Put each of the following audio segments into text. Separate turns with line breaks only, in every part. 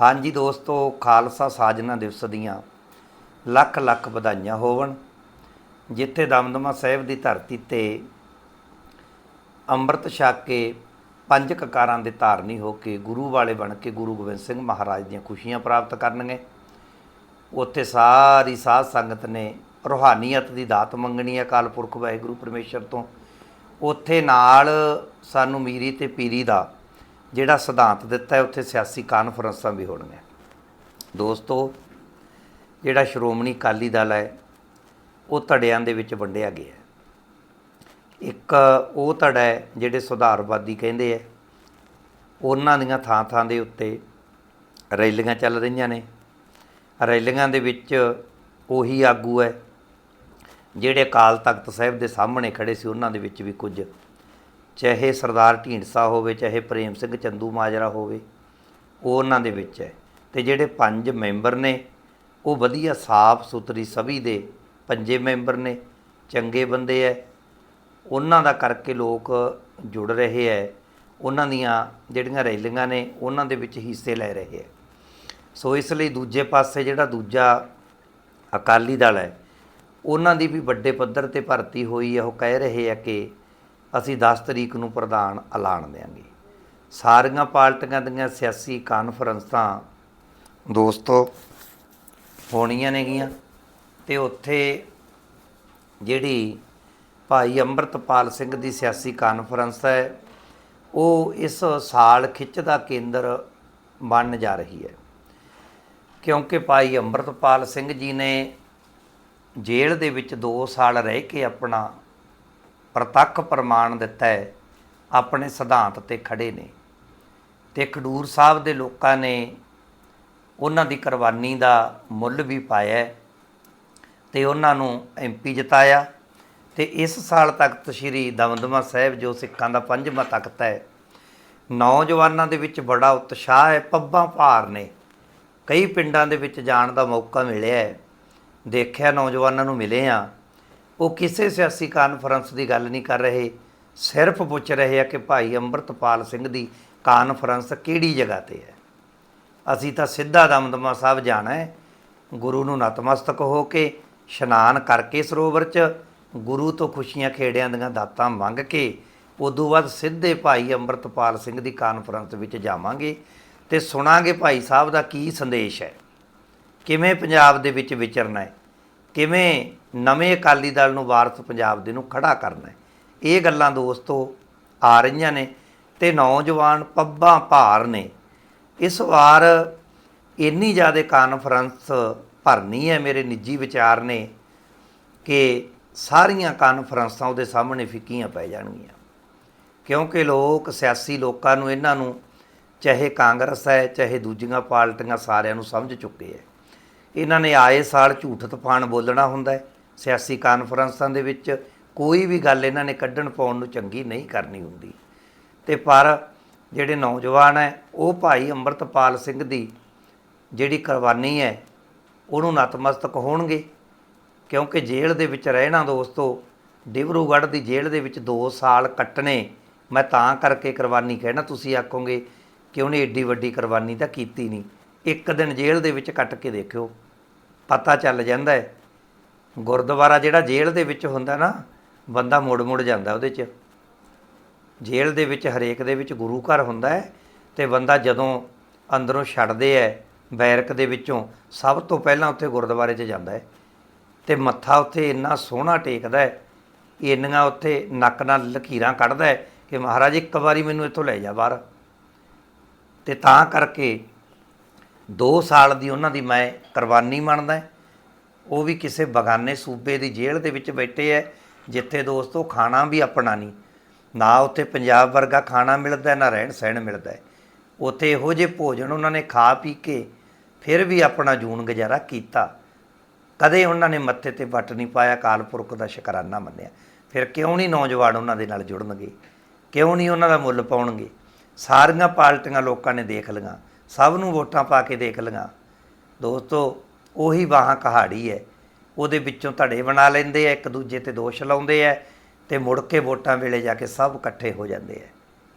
ਹਾਂਜੀ ਦੋਸਤੋ, ਖਾਲਸਾ ਸਾਜਨਾ ਦਿਵਸ ਦੀਆਂ ਲੱਖ ਲੱਖ ਵਧਾਈਆਂ ਹੋਵਣ। ਜਿੱਥੇ ਦਮਦਮਾ ਸਾਹਿਬ ਦੀ ਧਰਤੀ ਤੇ ਅੰਮ੍ਰਿਤ ਛਕ ਕੇ ਪੰਜ ਕਕਾਰਾਂ ਦੇ ਧਾਰਨੀ ਹੋ ਕੇ ਗੁਰੂ ਵਾਲੇ ਬਣ ਕੇ ਗੁਰੂ ਗੋਬਿੰਦ ਸਿੰਘ ਮਹਾਰਾਜ ਦੀਆਂ ਖੁਸ਼ੀਆਂ ਪ੍ਰਾਪਤ ਕਰਨਗੇ। ਉੱਥੇ ਸਾਰੀ ਸਾਧ ਸੰਗਤ ਨੇ ਰੋਹਾਨੀਅਤ ਦੀ ਦਾਤ ਮੰਗਣੀ ਹੈ ਅਕਾਲ ਪੁਰਖ ਵਾਹਿਗੁਰੂ ਪਰਮੇਸ਼ਰ ਤੋਂ। ਉੱਥੇ ਨਾਲ ਸਾਨੂੰ ਮੀਰੀ ਤੇ ਪੀਰੀ ਦਾ ਜਿਹੜਾ ਸਿਧਾਂਤ ਦਿੱਤਾ ਹੈ, ਉੱਥੇ ਸਿਆਸੀ ਕਾਨਫਰੰਸਾਂ ਵੀ ਹੋਣਗੀਆਂ। ਦੋਸਤੋ, ਜਿਹੜਾ ਸ਼੍ਰੋਮਣੀ ਅਕਾਲੀ ਦਲ ਹੈ, ਉਹ ਧੜਿਆਂ ਦੇ ਵਿੱਚ ਵੰਡਿਆ ਗਿਆ ਹੈ। ਇੱਕ ਉਹ ਧੜਾ ਹੈ, ਜਿਹੜੇ ਸੁਧਾਰਵਾਦੀ ਕਹਿੰਦੇ ਆ ਉਹਨਾਂ ਦੀਆਂ ਥਾਂ ਥਾਂ ਦੇ ਉੱਤੇ ਰੈਲੀਆਂ ਚੱਲ ਰਹੀਆਂ ਨੇ। ਰੈਲੀਆਂ ਦੇ ਵਿੱਚ ਉਹੀ ਆਗੂ ਹੈ, ਜਿਹੜੇ ਅਕਾਲ ਤਖਤ ਸਾਹਿਬ ਦੇ ਸਾਹਮਣੇ ਖੜੇ ਸੀ, ਉਹਨਾਂ ਦੇ ਵਿੱਚ ਵੀ ਕੁਝ ਚਾਹੇ ਸਰਦਾਰ ਢੀਂਡਸਾ ਹੋਵੇ, ਚਾਹੇ ਪ੍ਰੇਮ ਸਿੰਘ ਚੰਦੂ ਮਾਜਰਾ ਹੋਵੇ, ਉਹ ਉਹਨਾਂ ਦੇ ਵਿੱਚ ਹੈ। ਤੇ ਜਿਹੜੇ ਪੰਜ ਮੈਂਬਰ ਨੇ, ਉਹ ਵਧੀਆ ਸਾਫ਼ ਸੁਥਰੀ ਸਭੀ ਦੇ ਪੰਜੇ ਮੈਂਬਰ ਨੇ, ਚੰਗੇ ਬੰਦੇ ਐ। ਉਹਨਾਂ ਦਾ ਕਰਕੇ ਲੋਕ ਜੁੜ ਰਹੇ ਐ। ਉਹਨਾਂ ਦੀਆਂ ਜਿਹੜੀਆਂ ਰੈਲੀਆਂ ਨੇ, ਉਹਨਾਂ ਦੇ ਵਿੱਚ ਹਿੱਸੇ ਲੈ ਰਹੇ ਐ। ਸੋ ਇਸ ਲਈ ਦੂਜੇ ਪਾਸੇ ਜਿਹੜਾ ਦੂਜਾ ਅਕਾਲੀ ਦਲ ਹੈ ਉਹਨਾਂ ਦੀ ਵੀ ਵੱਡੇ ਪੱਧਰ ਤੇ ਭਰਤੀ ਹੋਈ ਹੈ ਉਹ ਕਹਿ ਰਹੇ ਆ ਕਿ ਅਸੀਂ 10 ਤਰੀਕ ਨੂੰ ਪ੍ਰਧਾਨ ਐਲਾਨ ਦੇਵਾਂਗੇ ਸਾਰੀਆਂ ਪਾਰਟੀਆਂ ਦੀਆਂ ਸਿਆਸੀ ਕਾਨਫਰੰਸਾਂ ਦੋਸਤੋ ਹੋਣੀਆਂ ਨੇਗੀਆਂ ਤੇ ਉੱਥੇ ਜਿਹੜੀ ਭਾਈ ਅੰਮ੍ਰਿਤਪਾਲ ਸਿੰਘ ਦੀ ਸਿਆਸੀ ਕਾਨਫਰੰਸ ਹੈ, ਉਹ ਇਸ ਸਾਲ ਖਿੱਚ ਦਾ ਕੇਂਦਰ ਬਣਨ ਜਾ ਰਹੀ ਹੈ। ਕਿਉਂਕਿ ਭਾਈ ਅੰਮ੍ਰਿਤਪਾਲ ਸਿੰਘ ਜੀ ਨੇ ਜੇਲ੍ਹ ਦੇ ਵਿੱਚ 2 ਸਾਲ ਰਹਿ ਕੇ ਆਪਣਾ ਪ੍ਰਤੱਖ ਪ੍ਰਮਾਣ ਦਿੱਤਾ ਹੈ, ਆਪਣੇ ਸਿਧਾਂਤ ਤੇ ਖੜੇ ਨੇ। ਤੇ ਖਡੂਰ ਸਾਹਿਬ ਦੇ ਲੋਕਾਂ ਨੇ ਉਹਨਾਂ ਦੀ ਕੁਰਬਾਨੀ ਦਾ ਮੁੱਲ ਵੀ ਪਾਇਆ ਹੈ ਤੇ ਉਹਨਾਂ ਨੂੰ ਐਮਪੀ ਜਿਤਾਇਆ। ਤੇ ਇਸ ਸਾਲ ਤਖਤ ਸ੍ਰੀ ਦਮਦਮਾ ਸਾਹਿਬ, ਜੋ ਸਿੱਖਾਂ ਦਾ ਪੰਜਵਾਂ ਤਖਤ ਹੈ, ਨੌਜਵਾਨਾਂ ਦੇ ਵਿੱਚ ਬੜਾ ਉਤਸ਼ਾਹ ਹੈ, ਪੱਬਾਂ ਭਾਰ ਨੇ। ਕਈ ਪਿੰਡਾਂ ਦੇ ਵਿੱਚ ਜਾਣ ਦਾ ਮੌਕਾ ਮਿਲਿਆ ਹੈ। ਦੇਖਿਆ ਨੌਜਵਾਨਾਂ ਨੂੰ ਮਿਲੇ ਆ ਉਹ ਕਿਸੇ ਸਿਆਸੀ ਕਾਨਫਰੰਸ ਦੀ ਗੱਲ ਨਹੀਂ ਕਰ ਰਹੇ। ਸਿਰਫ ਪੁੱਛ ਰਹੇ ਆ ਕਿ ਭਾਈ ਅੰਮ੍ਰਿਤਪਾਲ ਸਿੰਘ ਦੀ ਕਾਨਫਰੰਸ ਕਿਹੜੀ ਜਗ੍ਹਾ ਤੇ ਹੈ। ਅਸੀਂ ਤਾਂ ਸਿੱਧਾ ਦਮਦਮਾ ਸਾਹਿਬ ਜਾਣਾ ਹੈ। ਗੁਰੂ ਨੂੰ ਨਤਮਸਤਕ ਹੋ ਕੇ ਇਸ਼ਨਾਨ ਕਰਕੇ ਸਰੋਵਰ 'ਚ ਗੁਰੂ ਤੋਂ ਖੁਸ਼ੀਆਂ ਖੇੜਿਆਂ ਦੀਆਂ ਦਾਤਾਂ ਮੰਗ ਕੇ ਉਦੋਂ ਬਾਅਦ ਸਿੱਧੇ ਭਾਈ ਅੰਮ੍ਰਿਤਪਾਲ ਸਿੰਘ ਦੀ ਕਾਨਫਰੰਸ ਵਿੱਚ ਜਾਵਾਂਗੇ ਤੇ ਸੁਣਾਂਗੇ ਭਾਈ ਸਾਹਿਬ ਦਾ ਕੀ ਸੰਦੇਸ਼ ਹੈ। ਕਿਵੇਂ ਪੰਜਾਬ ਦੇ ਵਿੱਚ ਵਿਚਰਨਾ ਹੈ। ਕਿਵੇਂ ਨਵੇਂ ਅਕਾਲੀ ਦਲ ਨੂੰ ਵਾਰਸ ਪੰਜਾਬ ਦੇ ਨੂੰ ਖੜਾ ਕਰਨਾ ਹੈ। ਇਹ ਗੱਲਾਂ ਦੋਸਤੋ ਆ ਰਹੀਆਂ ਨੇ ਤੇ ਨੌਜਵਾਨ ਪੱਬਾਂ ਭਾਰ ਨੇ। ਇਸ ਵਾਰ ਇੰਨੀ ਜ਼ਿਆਦਾ ਕਾਨਫਰੰਸ ਭਰਨੀ ਹੈ ਮੇਰੇ ਨਿੱਜੀ ਵਿਚਾਰ ਨੇ ਕਿ ਸਾਰੀਆਂ ਕਾਨਫਰੰਸਾਂ ਉਹਦੇ ਸਾਹਮਣੇ ਫਿੱਕੀਆਂ ਪੈ ਜਾਣਗੀਆਂ। ਕਿਉਂਕਿ ਲੋਕ, ਸਿਆਸੀ ਲੋਕਾਂ ਨੂੰ ਇਹਨਾਂ ਨੂੰ ਚਾਹੇ ਕਾਂਗਰਸ ਹੈ, ਚਾਹੇ ਦੂਜੀਆਂ ਪਾਰਟੀਆਂ ਸਾਰਿਆਂ ਨੂੰ ਸਮਝ ਚੁੱਕੇ ਹੈ। ਇਹਨਾਂ ਨੇ ਆਏ ਸਾਲ ਝੂਠ ਤੂਫਾਨ ਬੋਲਣਾ ਹੁੰਦਾ ਹੈ। ਸਿਆਸੀ ਕਾਨਫਰੰਸਾਂ ਦੇ ਵਿੱਚ ਕੋਈ ਵੀ ਗੱਲ ਇਹਨਾਂ ਨੇ ਕੱਢਣ ਪਾਉਣ ਨੂੰ ਚੰਗੀ ਨਹੀਂ ਕਰਨੀ ਹੁੰਦੀ। ਤੇ ਪਰ ਜਿਹੜੇ ਨੌਜਵਾਨ ਹੈ, ਉਹ ਭਾਈ ਅੰਮ੍ਰਿਤਪਾਲ ਸਿੰਘ ਦੀ ਜਿਹੜੀ ਕੁਰਬਾਨੀ ਹੈ, ਉਹਨੂੰ ਨਤਮਸਤਕ ਹੋਣਗੇ। ਕਿਉਂਕਿ ਜੇਲ੍ਹ ਦੇ ਵਿੱਚ ਰਹਿਣਾ ਦੋਸਤੋ, ਡਿਬਰੂਗੜ੍ਹ ਦੀ ਜੇਲ੍ਹ ਦੇ ਵਿੱਚ 2 ਸਾਲ ਕੱਟਣੇ, ਮੈਂ ਤਾਂ ਕਰਕੇ ਕੁਰਬਾਨੀ ਕਹਿਣਾ ਤੁਸੀਂ ਆਖੋਗੇ ਕਿ ਉਹਨੇ ਏਡੀ ਵੱਡੀ ਕੁਰਬਾਨੀ ਤਾਂ ਕੀਤੀ ਨਹੀਂ। ਇੱਕ ਦਿਨ ਜੇਲ੍ਹ ਦੇ ਵਿੱਚ ਕੱਟ ਕੇ ਦੇਖਿਓ, ਪਤਾ ਚੱਲ ਜਾਂਦਾ ਹੈ ਗੁਰਦੁਆਰਾ ਜਿਹੜਾ ਜੇਲ੍ਹ ਦੇ ਵਿੱਚ ਹੁੰਦਾ ਨਾ, ਬੰਦਾ ਮੁੜ ਮੁੜ ਜਾਂਦਾ ਉਹਦੇ 'ਚ। ਜੇਲ੍ਹ ਦੇ ਵਿੱਚ ਹਰੇਕ ਦੇ ਵਿੱਚ ਗੁਰੂ ਘਰ ਹੁੰਦਾ ਹੈ ਤੇ ਬੰਦਾ ਜਦੋਂ ਅੰਦਰੋਂ ਛੱਡਦੇ ਹੈ, ਬੈਰਕ ਦੇ ਵਿੱਚੋਂ, ਸਭ ਤੋਂ ਪਹਿਲਾਂ ਉੱਥੇ ਗੁਰਦੁਆਰੇ 'ਚ ਜਾਂਦਾ ਹੈ। ਤੇ ਮੱਥਾ ਉੱਥੇ ਇੰਨਾ ਸੋਹਣਾ ਟੇਕਦਾ ਹੈ, ਇੰਨੀਆਂ ਉੱਥੇ ਨੱਕ ਨਾਲ ਲਕੀਰਾਂ ਕੱਢਦਾ ਹੈ ਕਿ ਮਹਾਰਾਜ ਇੱਕ ਵਾਰੀ ਮੈਨੂੰ ਇੱਥੋਂ ਲੈ ਜਾ ਬਾਹਰ। ਤੇ ਤਾਂ ਕਰਕੇ 2 ਸਾਲ ਦੀ ਉਹਨਾਂ ਦੀ ਮੈਂ ਕੁਰਬਾਨੀ ਮੰਨਦਾ ਉਹ ਵੀ ਕਿਸੇ ਬਗਾਨੇ ਸੂਬੇ ਦੀ ਜੇਲ੍ਹ ਦੇ ਵਿੱਚ ਬੈਠੇ ਐ, ਜਿੱਥੇ ਦੋਸਤੋ ਖਾਣਾ ਵੀ ਆਪਣਾ ਨਹੀਂ। ਨਾ ਉੱਥੇ ਪੰਜਾਬ ਵਰਗਾ ਖਾਣਾ ਮਿਲਦਾ, ਨਾ ਰਹਿਣ ਸਹਿਣ ਮਿਲਦਾ ਉੱਥੇ ਇਹੋ ਜਿਹੇ ਭੋਜਨ ਉਹਨਾਂ ਨੇ ਖਾ ਪੀ ਕੇ ਫਿਰ ਵੀ ਆਪਣਾ ਜੂਨ ਗੁਜ਼ਾਰਾ ਕੀਤਾ। ਕਦੇ ਉਹਨਾਂ ਨੇ ਮੱਥੇ ਤੇ ਵੱਟ ਨਹੀਂ ਪਾਇਆ ਕਾਲ ਪੁਰਖ ਦਾ ਸ਼ੁਕਰਾਨਾ ਮੰਨਿਆ। ਫਿਰ ਕਿਉਂ ਨਹੀਂ ਨੌਜਵਾਨ ਉਹਨਾਂ ਦੇ ਨਾਲ ਜੁੜਨਗੇ? ਕਿਉਂ ਨਹੀਂ ਉਹਨਾਂ ਦਾ ਮੁੱਲ ਪਾਉਣਗੇ? ਸਾਰੀਆਂ ਪਾਰਟੀਆਂ ਲੋਕਾਂ ਨੇ ਦੇਖ ਲਈਆਂ। ਸਭ ਨੂੰ ਵੋਟਾਂ ਪਾ ਕੇ ਦੇਖ ਲਈਆਂ। ਦੋਸਤੋ ਉਹੀ ਬਾਹਾਂ ਕਹਾੜੀ ਹੈ ਉਹਦੇ ਵਿੱਚੋਂ ਧੜੇ ਬਣਾ ਲੈਂਦੇ ਆ ਇੱਕ ਦੂਜੇ ਤੇ ਦੋਸ਼ ਲਾਉਂਦੇ ਆ ਤੇ ਮੁੜ ਕੇ ਵੋਟਾਂ ਵੇਲੇ ਜਾ ਕੇ ਸਭ ਇਕੱਠੇ ਹੋ ਜਾਂਦੇ ਆ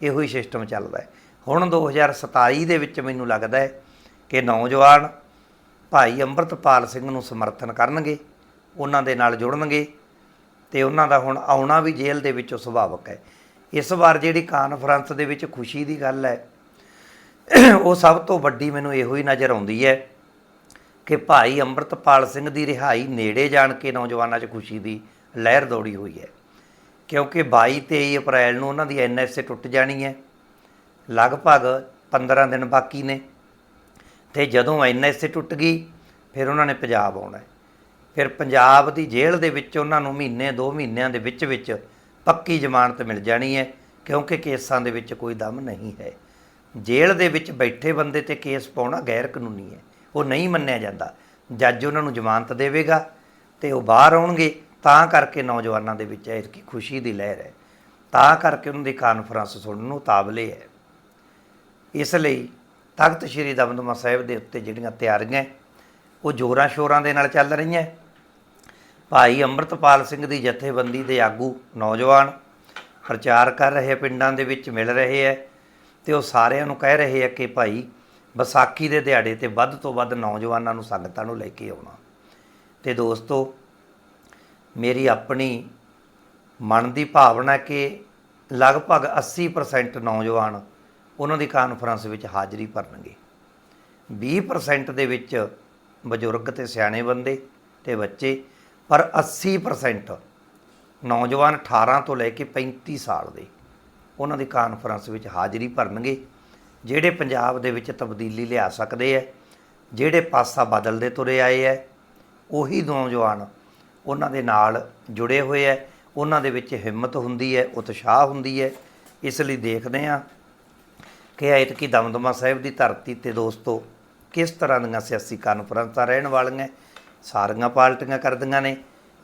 ਇਹੋ ਹੀ ਸਿਸਟਮ ਚੱਲਦਾ ਹੈ ਹੁਣ 2027 ਦੇ ਵਿੱਚ ਮੈਨੂੰ ਲੱਗਦਾ ਹੈ ਕਿ ਨੌਜਵਾਨ ਭਾਈ ਅੰਮ੍ਰਿਤਪਾਲ ਸਿੰਘ ਨੂੰ ਸਮਰਥਨ ਕਰਨਗੇ, ਉਹਨਾਂ ਦੇ ਨਾਲ ਜੁੜਨਗੇ ਤੇ ਉਹਨਾਂ ਦਾ ਹੁਣ ਆਉਣਾ ਵੀ ਜੇਲ੍ਹ ਦੇ ਵਿੱਚੋਂ ਸੁਭਾਵਕ ਹੈ ਇਸ ਵਾਰ ਜਿਹੜੀ ਕਾਨਫਰੰਸ ਦੇ ਵਿੱਚ ਖੁਸ਼ੀ ਦੀ ਗੱਲ ਹੈ ਉਹ ਸਭ ਤੋਂ ਵੱਡੀ ਮੈਨੂੰ ਇਹੋ ਹੀ ਨਜ਼ਰ ਆਉਂਦੀ ਹੈ ਕਿ ਭਾਈ ਅੰਮ੍ਰਿਤਪਾਲ ਸਿੰਘ ਦੀ ਰਿਹਾਈ ਨੇੜੇ ਜਾਣ ਕੇ ਨੌਜਵਾਨਾਂ 'ਚ ਖੁਸ਼ੀ ਦੀ ਲਹਿਰ ਦੌੜੀ ਹੋਈ ਹੈ। ਕਿਉਂਕਿ 22 23 ਅਪ੍ਰੈਲ ਨੂੰ ਉਹਨਾਂ ਦੀ ਐਨਐਸਏ ਟੁੱਟ ਜਾਣੀ ਹੈ। ਲਗਭਗ 15 ਦਿਨ ਬਾਕੀ ਨੇ। ਤੇ ਜਦੋਂ ਐਨਐਸਏ ਟੁੱਟ ਗਈ, ਫਿਰ ਉਹਨਾਂ ਨੇ ਪੰਜਾਬ ਆਉਣਾ ਫਿਰ ਪੰਜਾਬ ਦੀ ਜੇਲ੍ਹ ਦੇ ਵਿੱਚ ਉਹਨਾਂ ਨੂੰ ਮਹੀਨੇ 2 ਮਹੀਨਿਆਂ ਦੇ ਵਿੱਚ ਵਿੱਚ ਪੱਕੀ ਜ਼ਮਾਨਤ ਮਿਲ ਜਾਣੀ ਹੈ, ਕਿਉਂਕਿ ਕੇਸਾਂ ਦੇ ਵਿੱਚ ਕੋਈ ਦਮ ਨਹੀਂ ਹੈ। ਜੇਲ੍ਹ ਦੇ ਵਿੱਚ ਬੈਠੇ ਬੰਦੇ ਤੇ ਕੇਸ ਪਾਉਣਾ ਗੈਰ ਕਾਨੂੰਨੀ ਹੈ। ਉਹ ਨਹੀਂ ਮੰਨਿਆ ਜਾਂਦਾ। ਜੱਜ ਉਹਨਾਂ ਨੂੰ ਜ਼ਮਾਨਤ ਦੇਵੇਗਾ ਤੇ ਉਹ ਬਾਹਰ ਆਉਣਗੇ। ਤਾਂ ਕਰਕੇ ਨੌਜਵਾਨਾਂ ਦੇ ਵਿੱਚ ਇਹ ਕੀ ਖੁਸ਼ੀ ਦੀ ਲਹਿਰ ਹੈ। ਤਾਂ ਕਰਕੇ ਉਹਨਾਂ ਦੀ ਕਾਨਫਰੰਸ ਸੁਣਨ ਨੂੰ ਤਾਬਲੇ ਹੈ। ਇਸ ਲਈ ਤਖਤ ਸ੍ਰੀ ਦਮਦਮਾ ਸਾਹਿਬ ਦੇ ਉੱਤੇ ਜਿਹੜੀਆਂ ਤਿਆਰੀਆਂ, ਉਹ ਜੋਰਾਂ ਸ਼ੋਰਾਂ ਦੇ ਨਾਲ ਚੱਲ ਰਹੀਆਂ। ਭਾਈ ਅੰਮ੍ਰਿਤਪਾਲ ਸਿੰਘ ਦੀ ਜਥੇਬੰਦੀ ਦੇ ਆਗੂ ਨੌਜਵਾਨ ਪ੍ਰਚਾਰ ਕਰ ਰਹੇ ਪਿੰਡਾਂ ਦੇ ਵਿੱਚ ਮਿਲ ਰਹੇ ਹੈ ਤੇ ਉਹ ਸਾਰਿਆਂ ਨੂੰ ਕਹਿ ਰਹੇ ਆ ਕਿ ਭਾਈ ਵਿਸਾਖੀ ਦੇ ਦਿਹਾੜੇ ਤੇ ਵੱਧ ਤੋਂ ਵੱਧ ਨੌਜਵਾਨਾਂ ਨੂੰ ਸੰਗਤਾਂ ਨੂੰ ਲੈ ਕੇ ਆਉਣਾ। ਤੇ ਦੋਸਤੋ, ਮੇਰੀ ਆਪਣੀ ਮਨ ਦੀ ਭਾਵਨਾ ਕਿ ਲਗਭਗ 80% ਨੌਜਵਾਨ ਉਹਨਾਂ ਦੀ ਕਾਨਫਰੰਸ ਵਿੱਚ ਹਾਜ਼ਰੀ ਭਰਨਗੇ। 20% ਦੇ ਵਿੱਚ ਬਜ਼ੁਰਗ ਤੇ ਸਿਆਣੇ ਬੰਦੇ ਤੇ ਬੱਚੇ, ਪਰ 80% ਨੌਜਵਾਨ 18 ਤੋਂ ਲੈ ਕੇ 35 ਸਾਲ ਦੇ ਉਹਨਾਂ ਦੀ ਕਾਨਫਰੰਸ ਵਿੱਚ ਹਾਜ਼ਰੀ ਭਰਨਗੇ। ਜਿਹੜੇ ਪੰਜਾਬ ਦੇ ਵਿੱਚ ਤਬਦੀਲੀ ਲਿਆ ਸਕਦੇ ਐ, ਜਿਹੜੇ ਪਾਸਾ ਬਦਲਦੇ ਤੁਰੇ ਆਏ ਐ, ਉਹੀ ਨੌਜਵਾਨ ਉਹਨਾਂ ਦੇ ਨਾਲ ਜੁੜੇ ਹੋਏ ਐ, ਉਹਨਾਂ ਦੇ ਵਿੱਚ ਹਿੰਮਤ ਹੁੰਦੀ ਹੈ ਉਤਸ਼ਾਹ ਹੁੰਦੀ ਹੈ ਇਸ ਲਈ ਦੇਖਦੇ ਹਾਂ ਕਿ ਐਤਕੀ ਦਮਦਮਾ ਸਾਹਿਬ ਦੀ ਧਰਤੀ ਤੇ ਦੋਸਤੋ ਕਿਸ ਤਰ੍ਹਾਂ ਦੀਆਂ ਸਿਆਸੀ ਕਾਨਫਰੰਸਾਂ ਰਹਿਣ ਵਾਲੀਆਂ ਸਾਰੀਆਂ ਪਾਰਟੀਆਂ ਕਰਦੀਆਂ ਨੇ।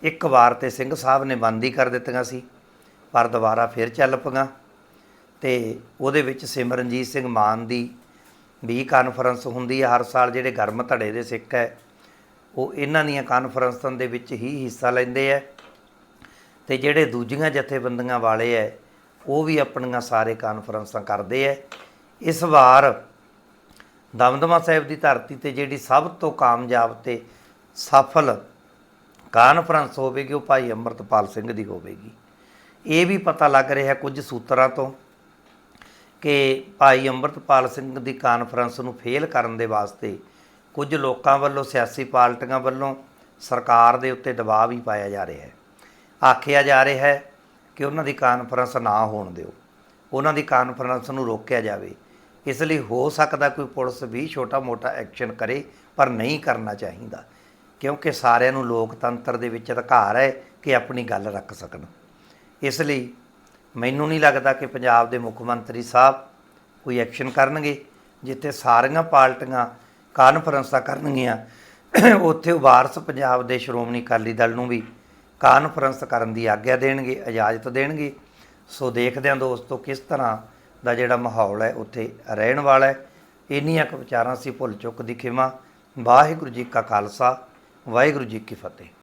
ਇੱਕ ਵਾਰ ਤੇ ਸਿੰਘ ਸਾਹਿਬ ਨੇ ਬੰਦ ਹੀ ਕਰ ਦਿੱਤੀਆਂ ਸੀ, ਪਰ ਦੁਬਾਰਾ ਫਿਰ ਚੱਲ ਪਈਆਂ। ਤੇ ਉਹਦੇ ਵਿੱਚ ਸਿਮਰਨਜੀਤ ਸਿੰਘ ਮਾਨ ਦੀ ਵੀ ਕਾਨਫਰੰਸ ਹੁੰਦੀ ਹੈ ਹਰ ਸਾਲ ਜਿਹੜੇ ਗਰਮ ਧੜੇ ਦੇ ਸਿੱਖ ਹੈ, ਉਹ ਇਹਨਾਂ ਦੀਆਂ ਕਾਨਫਰੰਸਾਂ ਦੇ ਵਿੱਚ ਹੀ ਹਿੱਸਾ ਲੈਂਦੇ ਹੈ ਤੇ ਜਿਹੜੇ ਦੂਜੀਆਂ ਜਥੇਬੰਦੀਆਂ ਵਾਲੇ ਐ ਉਹ ਵੀ ਆਪਣੀਆਂ ਸਾਰੇ ਕਾਨਫਰੰਸਾਂ ਕਰਦੇ ਐ ਇਸ ਵਾਰ ਦਮਦਮਾ ਸਾਹਿਬ ਦੀ ਧਰਤੀ ਤੇ ਜਿਹੜੀ ਸਭ ਤੋਂ ਕਾਮਯਾਬ ਤੇ ਸਫਲ ਕਾਨਫਰੰਸ ਹੋਵੇਗੀ, ਉਹ ਭਾਈ ਅੰਮ੍ਰਿਤਪਾਲ ਸਿੰਘ ਦੀ ਹੋਵੇਗੀ। ਇਹ ਵੀ ਪਤਾ ਲੱਗ ਰਿਹਾ ਕੁਝ ਸੂਤਰਾਂ ਤੋਂ ਕਿ ਭਾਈ ਅੰਮ੍ਰਿਤਪਾਲ ਸਿੰਘ ਦੀ ਕਾਨਫਰੰਸ ਨੂੰ ਫੇਲ ਕਰਨ ਦੇ ਵਾਸਤੇ ਕੁਝ ਲੋਕਾਂ ਵੱਲੋਂ, ਸਿਆਸੀ ਪਾਰਟੀਆਂ ਵੱਲੋਂ ਸਰਕਾਰ ਦੇ ਉੱਤੇ ਦਬਾਅ ਵੀ ਪਾਇਆ ਜਾ ਰਿਹਾ ਹੈ। ਆਖਿਆ ਜਾ ਰਿਹਾ ਹੈ ਕਿ ਉਹਨਾਂ ਦੀ ਕਾਨਫਰੰਸ ਨਾ ਹੋਣ ਦਿਓ। ਉਹਨਾਂ ਦੀ ਕਾਨਫਰੰਸ ਨੂੰ ਰੋਕਿਆ ਜਾਵੇ। ਇਸ ਲਈ ਹੋ ਸਕਦਾ ਕੋਈ ਪੁਲਿਸ ਵੀ ਛੋਟਾ-ਮੋਟਾ ਐਕਸ਼ਨ ਕਰੇ, ਪਰ ਨਹੀਂ ਕਰਨਾ ਚਾਹੀਦਾ, ਕਿਉਂਕਿ ਸਾਰਿਆਂ ਨੂੰ ਲੋਕਤੰਤਰ ਦੇ ਵਿੱਚ ਅਧਿਕਾਰ ਹੈ ਕਿ ਆਪਣੀ ਗੱਲ ਰੱਖ ਸਕਣ। ਇਸ ਲਈ ਮੈਨੂੰ ਨਹੀਂ ਲੱਗਦਾ ਕਿ ਪੰਜਾਬ ਦੇ ਮੁੱਖ ਮੰਤਰੀ ਸਾਹਿਬ ਕੋਈ ਐਕਸ਼ਨ ਕਰਨਗੇ, ਜਿੱਥੇ ਸਾਰੀਆਂ ਪਾਰਟੀਆਂ ਕਾਨਫਰੰਸਾਂ ਕਰਨਗੀਆਂ। ਉੱਥੇ ਉਹ ਵਾਰਸ ਪੰਜਾਬ ਦੇ ਸ਼੍ਰੋਮਣੀ ਅਕਾਲੀ ਦਲ ਨੂੰ ਵੀ ਕਾਨਫਰੰਸ ਕਰਨ ਦੀ ਆਗਿਆ ਦੇਣਗੇ, ਇਜਾਜ਼ਤ ਦੇਣਗੇ। ਸੋ ਦੇਖਦੇ ਹਾਂ ਦੋਸਤੋ ਕਿਸ ਤਰ੍ਹਾਂ ਦਾ ਜਿਹੜਾ ਮਾਹੌਲ ਹੈ, ਉੱਥੇ ਰਹਿਣ ਵਾਲਾ ਹੈ। ਇੰਨੀਆਂ ਕੁ ਵਿਚਾਰਾਂ ਸੀ ਭੁੱਲ ਚੁੱਕ ਦੀ ਖਿਮਾ। ਵਾਹਿਗੁਰੂ ਜੀ ਕਾ ਖਾਲਸਾ, ਵਾਹਿਗੁਰੂ ਜੀ ਕੀ ਫਤਿਹ।